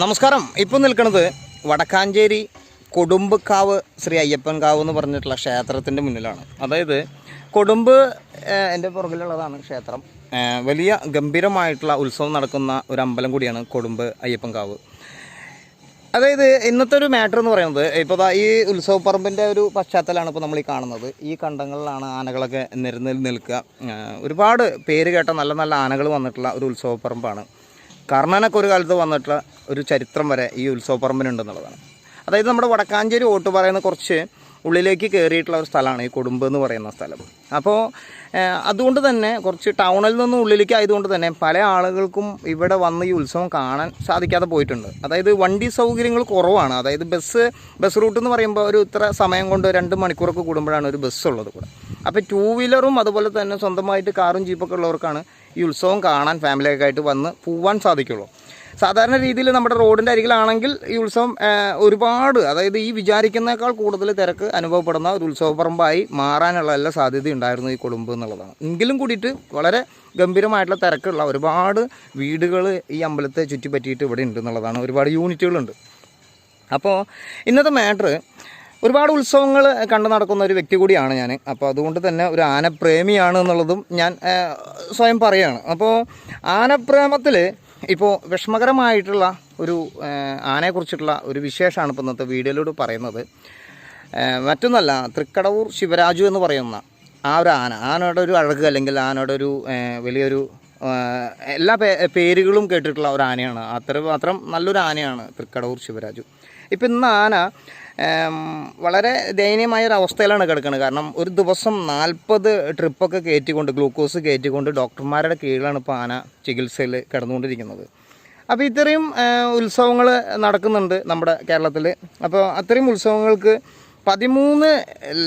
നമസ്കാരം. ഇപ്പൊ നിൽക്കുന്നത് വടക്കാഞ്ചേരി കൊടുമ്പുക്കാവ് ശ്രീ അയ്യപ്പൻ കാവ് എന്ന് പറഞ്ഞിട്ടുള്ള ക്ഷേത്രത്തിന്റെ മുന്നിലാണ്. അതായത് കൊടുമ്പ് എന്റെ പുറകിലുള്ളതാണ് ക്ഷേത്രം. വലിയ ഗംഭീരമായിട്ടുള്ള ഉത്സവം നടക്കുന്ന ഒരു അമ്പലം കൂടിയാണ് കൊടുമ്പ് അയ്യപ്പൻകാവ് അതായത് ഇന്നത്തെ ഒരു മാറ്റർ എന്ന് പറയുന്നത് ഇപ്പോൾ ഈ ഉത്സവപ്പറമ്പിന്റെ ഒരു പശ്ചാത്തലമാണ് ഇപ്പോൾ നമ്മൾ ഈ കാണുന്നത്. ഈ കണ്ടങ്ങളിലാണ് ആനകളൊക്കെ നിരന്നിൽ നിൽക്കുക. ഒരുപാട് പേര് കേട്ട നല്ല നല്ല ആനകൾ വന്നിട്ടുള്ള ഒരു ഉത്സവപ്പറമ്പാണ്. കർണനൊക്കെ ഒരു കാലത്ത് വന്നിട്ടുള്ള ഒരു ചരിത്രം വരെ ഈ ഉത്സവപ്പറമ്പിനുണ്ടെന്നുള്ളതാണ്. അതായത് നമ്മുടെ വടക്കാഞ്ചേരി ഓട്ട് പറയുന്ന കുറച്ച് ഉള്ളിലേക്ക് കയറിയിട്ടുള്ള ഒരു സ്ഥലമാണ് ഈ കൊടുമ്പ് എന്ന് പറയുന്ന സ്ഥലം. അപ്പോൾ അതുകൊണ്ട് തന്നെ കുറച്ച് ടൗണിൽ നിന്ന് ഉള്ളിലേക്ക് ആയതുകൊണ്ട് തന്നെ പല ആളുകൾക്കും ഇവിടെ വന്ന് ഈ ഉത്സവം കാണാൻ സാധിക്കാതെ പോയിട്ടുണ്ട്. അതായത് വണ്ടി സൗകര്യങ്ങൾ കുറവാണ്. അതായത് ബസ് ബസ് റൂട്ട് എന്ന് പറയുമ്പോൾ ഒരു ഇത്ര സമയം കൊണ്ട് രണ്ട് മണിക്കൂറൊക്കെ കൂടുമ്പോഴാണ് ഒരു ബസ് ഉള്ളത് കൂടെ. അപ്പോൾ ടൂ വീലറും അതുപോലെ തന്നെ സ്വന്തമായിട്ട് കാറും ജീപ്പൊക്കെ ഉള്ളവർക്കാണ് ഈ ഉത്സവം കാണാൻ ഫാമിലിയൊക്കെ ആയിട്ട് വന്ന് പോവാൻ സാധിക്കുള്ളൂ. സാധാരണ രീതിയിൽ നമ്മുടെ റോഡിന്റെ അരികിലാണെങ്കിൽ ഈ ഉത്സവം ഒരുപാട് അതായത് ഈ വിചാരിക്കുന്നേക്കാൾ കൂടുതൽ തിരക്ക് അനുഭവപ്പെടുന്ന ഒരു ഉത്സവപ്പറമ്പായി മാറാനുള്ള എല്ലാ സാധ്യതയുണ്ടായിരുന്നു ഈ കൊളുമ്പ് എന്നുള്ളതാണ്. എങ്കിലും കൂടിയിട്ട് വളരെ ഗംഭീരമായിട്ടുള്ള തിരക്കുള്ള ഒരുപാട് വീടുകൾ ഈ അമ്പലത്തെ ചുറ്റിപ്പറ്റിയിട്ട് ഇവിടെ ഉണ്ട് എന്നുള്ളതാണ്. ഒരുപാട് യൂണിറ്റുകളുണ്ട്. അപ്പോൾ ഇന്നത്തെ മാറ്റർ ഒരുപാട് ഉത്സവങ്ങൾ കണ്ടു നടക്കുന്ന ഒരു വ്യക്തി കൂടിയാണ് ഞാൻ. അപ്പോൾ അതുകൊണ്ട് തന്നെ ഒരു ആനപ്രേമിയാണ് എന്നുള്ളതും ഞാൻ സ്വയം പറയുകയാണ് അപ്പോൾ ആനപ്രേമത്തിൽ ഇപ്പോൾ വിഷമകരമായിട്ടുള്ള ഒരു ആനയെക്കുറിച്ചിട്ടുള്ള ഒരു വിശേഷമാണ് ഇപ്പോൾ ഇന്നത്തെ വീഡിയോയിലൂടെ പറയുന്നത്. മറ്റൊന്നല്ല തൃക്കടവൂർ ശിവരാജു എന്ന് പറയുന്ന ആ ഒരു ആന ആനയുടെ ഒരു അഴക് അല്ലെങ്കിൽ ആനയുടെ ഒരു വലിയൊരു എല്ലാ പേരുകളും കേട്ടിട്ടുള്ള ഒരു ആനയാണ് അത്ര മാത്രം നല്ലൊരു ആനയാണ് തൃക്കടവൂർ ശിവരാജു. ഇപ്പം ഇന്ന് ആന വളരെ ദയനീയമായ ഒരു അവസ്ഥയിലാണ് കിടക്കുന്നത്. കാരണം ഒരു ദിവസം നാൽപ്പത് ട്രിപ്പൊക്കെ കയറ്റിക്കൊണ്ട് ഗ്ലൂക്കോസ് കയറ്റിക്കൊണ്ട് ഡോക്ടർമാരുടെ കീഴിലാണ് ഇപ്പോൾ ആന ചികിത്സയിൽ കിടന്നുകൊണ്ടിരിക്കുന്നത്. അപ്പോൾ ഇത്രയും ഉത്സവങ്ങൾ നടക്കുന്നുണ്ട് നമ്മുടെ കേരളത്തിൽ അപ്പോൾ അത്രയും ഉത്സവങ്ങൾക്ക് പതിമൂന്ന്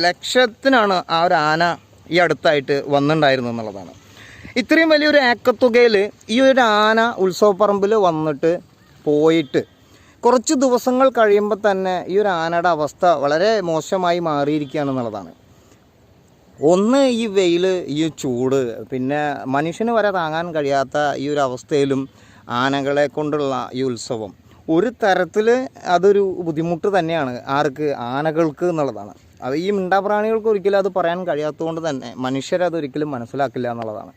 ലക്ഷത്തിനാണ് ആ ഒരു ആന ഈ അടുത്തായിട്ട് വന്നിട്ടുണ്ടായിരുന്നു എന്നുള്ളതാണ്. ഇത്രയും വലിയൊരു ഏക്കത്തുകയിൽ ഈ ഒരു ആന ഉത്സവപ്പറമ്പിൽ വന്നിട്ട് പോയിട്ട് കുറച്ച് ദിവസങ്ങൾ കഴിയുമ്പോൾ തന്നെ ഈ ഒരു ആനയുടെ അവസ്ഥ വളരെ മോശമായി മാറിയിരിക്കുകയാണെന്നുള്ളതാണ് ഒന്ന് ഈ വെയിൽ ഈ ചൂട് പിന്നെ മനുഷ്യന് വരെ താങ്ങാൻ കഴിയാത്ത ഈ ഒരു അവസ്ഥയിലും ആനകളെ കൊണ്ടുള്ള ഈ ഉത്സവം. ഒരു തരത്തിൽ അതൊരു ബുദ്ധിമുട്ട് തന്നെയാണ്. ആർക്ക്? ആനകൾക്ക് എന്നുള്ളതാണ്. അത് ഈ മിണ്ടാപ്രാണികൾക്ക് ഒരിക്കലും അത് പറയാൻ കഴിയാത്തതുകൊണ്ട് തന്നെ മനുഷ്യരതൊരിക്കലും മനസ്സിലാക്കില്ല എന്നുള്ളതാണ്.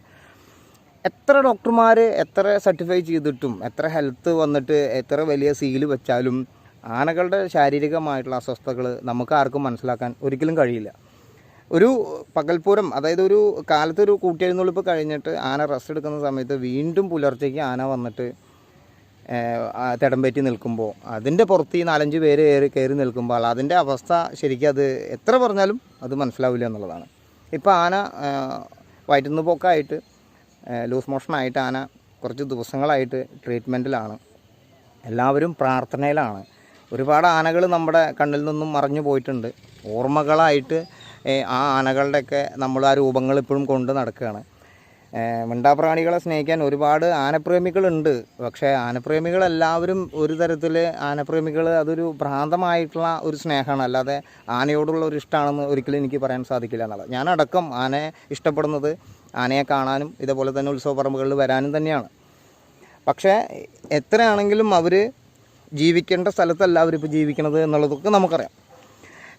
എത്ര ഡോക്ടർമാർ എത്ര സർട്ടിഫൈ ചെയ്തിട്ടും എത്ര ഹെൽത്ത് വന്നിട്ട് എത്ര വലിയ സീൽ വെച്ചാലും ആനകളുടെ ശാരീരികമായിട്ടുള്ള അസ്വസ്ഥതകൾ നമുക്ക് ആർക്കും മനസ്സിലാക്കാൻ ഒരിക്കലും കഴിയില്ല. ഒരു പകൽപ്പൂരം അതായത് ഒരു കാലത്തൊരു കൂട്ടിയെഴുന്നള്ളിപ്പ് കഴിഞ്ഞിട്ട് ആന റെസ്റ്റ് എടുക്കുന്ന സമയത്ത് വീണ്ടും പുലർച്ചയ്ക്ക് ആന വന്നിട്ട് തിടമ്പേറ്റി നിൽക്കുമ്പോൾ അതിന്റെ പുറത്ത് ഈ നാലഞ്ച് പേര് കയറി കയറി നിൽക്കുമ്പോൾ അതിന്റെ അവസ്ഥ ശരിക്കും അത് എത്ര പറഞ്ഞാലും അത് മനസ്സിലാവില്ല എന്നുള്ളതാണ്. ഇപ്പോൾ ആന വയറ്റുന്ന പോക്കായിട്ട് ലൂസ് മോഷനായിട്ട് ആന കുറച്ച് ദിവസങ്ങളായിട്ട് ട്രീറ്റ്മെന്റിലാണ്. എല്ലാവരും പ്രാർത്ഥനയിലാണ്. ഒരുപാട് ആനകൾ നമ്മുടെ കണ്ണിൽ നിന്നും മറഞ്ഞു പോയിട്ടുണ്ട്. ഓർമ്മകളായിട്ട് ആ ആനകളുടെയൊക്കെ നമ്മൾ ആ രൂപങ്ങൾ ഇപ്പോഴും കൊണ്ട് നടക്കുകയാണ്. മിണ്ടാപ്രാണികളെ സ്നേഹിക്കാൻ ഒരുപാട് ആനപ്രേമികളുണ്ട്. പക്ഷേ ആനപ്രേമികളെല്ലാവരും ഒരു തരത്തിൽ ആനപ്രേമികൾ അതൊരു ഭ്രാന്തമായിട്ടുള്ള ഒരു സ്നേഹമാണ്. അല്ലാതെ ആനയോടുള്ള ഒരു ഇഷ്ടമാണെന്ന് ഒരിക്കലും എനിക്ക് പറയാൻ സാധിക്കില്ല എന്നുള്ളത്. ഞാനടക്കം ആനയെ ഇഷ്ടപ്പെടുന്നത് ആനയെ കാണാനും ഇതേപോലെ തന്നെ ഉത്സവ പറമ്പുകളിൽ വരാനും തന്നെയാണ്. പക്ഷേ എത്രയാണെങ്കിലും അവർ ജീവിക്കേണ്ട സ്ഥലത്തല്ല അവരിപ്പോൾ ജീവിക്കണത് എന്നുള്ളതൊക്കെ നമുക്കറിയാം.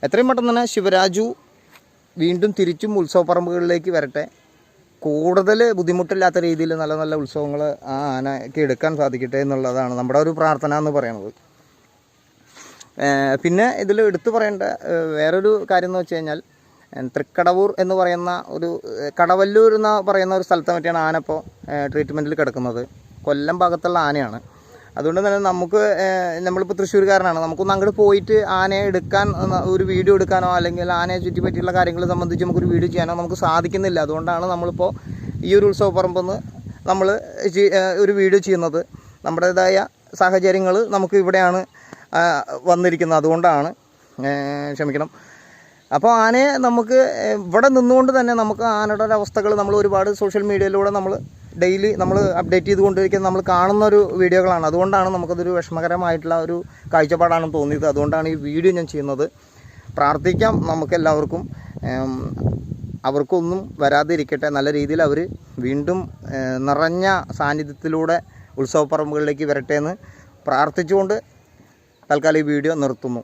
എത്രയും പെട്ടെന്ന് തന്നെ ശിവരാജു വീണ്ടും തിരിച്ചും ഉത്സവപ്പറമ്പുകളിലേക്ക് വരട്ടെ. കൂടുതൽ ബുദ്ധിമുട്ടില്ലാത്ത രീതിയിൽ നല്ല നല്ല ഉത്സവങ്ങൾ ആ ആനയ്ക്ക് എടുക്കാൻ സാധിക്കട്ടെ എന്നുള്ളതാണ് നമ്മുടെ ഒരു പ്രാർത്ഥന എന്ന് പറയുന്നത്. പിന്നെ ഇതിൽ എടുത്തു പറയേണ്ട വേറൊരു കാര്യം എന്ന് വെച്ച് കഴിഞ്ഞാൽ തൃക്കടവൂർ എന്ന് പറയുന്ന ഒരു കടവല്ലൂർ എന്ന് പറയുന്ന ഒരു സ്ഥലത്തെ പറ്റിയാണ് ആന ഇപ്പോൾ ട്രീറ്റ്മെന്റിൽ കിടക്കുന്നത്. കൊല്ലം ഭാഗത്തുള്ള ആനയാണ്. അതുകൊണ്ട് തന്നെ നമുക്ക് നമ്മളിപ്പോൾ തൃശ്ശൂർക്കാരനാണ് നമുക്കൊന്ന് അങ്ങോട്ട് പോയിട്ട് ആനയെ എടുക്കാൻ ഒരു വീഡിയോ എടുക്കാനോ അല്ലെങ്കിൽ ആനയെ ചുറ്റിപ്പറ്റിയുള്ള കാര്യങ്ങൾ സംബന്ധിച്ച് നമുക്കൊരു വീഡിയോ ചെയ്യാനോ നമുക്ക് സാധിക്കുന്നില്ല. അതുകൊണ്ടാണ് നമ്മളിപ്പോൾ ഈ ഒരു ഉത്സവ പറമ്പെന്ന് നമ്മൾ ഒരു വീഡിയോ ചെയ്യുന്നത്. നമ്മുടേതായ സാഹചര്യങ്ങൾ നമുക്ക് ഇവിടെയാണ് വന്നിരിക്കുന്നത്. അതുകൊണ്ടാണ് ക്ഷമിക്കണം. അപ്പോൾ ആനയെ നമുക്ക് ഇവിടെ നിന്നുകൊണ്ട് തന്നെ നമുക്ക് ആനയുടെ അവസ്ഥകൾ നമ്മൾ ഒരുപാട് സോഷ്യൽ മീഡിയയിലൂടെ നമ്മൾ ഡെയിലി നമ്മൾ അപ്ഡേറ്റ് ചെയ്തുകൊണ്ടിരിക്കുന്ന നമ്മൾ കാണുന്ന ഒരു വീഡിയോകളാണ്. അതുകൊണ്ടാണ് നമുക്കതൊരു വിഷമകരമായിട്ടുള്ള ഒരു കാഴ്ചപ്പാടാണ് തോന്നിയത്. അതുകൊണ്ടാണ് ഈ വീഡിയോ ഞാൻ ചെയ്യുന്നത്. പ്രാർത്ഥിക്കാം നമുക്കെല്ലാവർക്കും. അവർക്കൊന്നും വരാതിരിക്കട്ടെ. നല്ല രീതിയിൽ അവർ വീണ്ടും നിറഞ്ഞ സാന്നിധ്യത്തിലൂടെ ഉത്സവപ്പറമ്പുകളിലേക്ക് വരട്ടെ എന്ന് പ്രാർത്ഥിച്ചുകൊണ്ട് തൽക്കാലം ഈ വീഡിയോ നിർത്തുന്നു.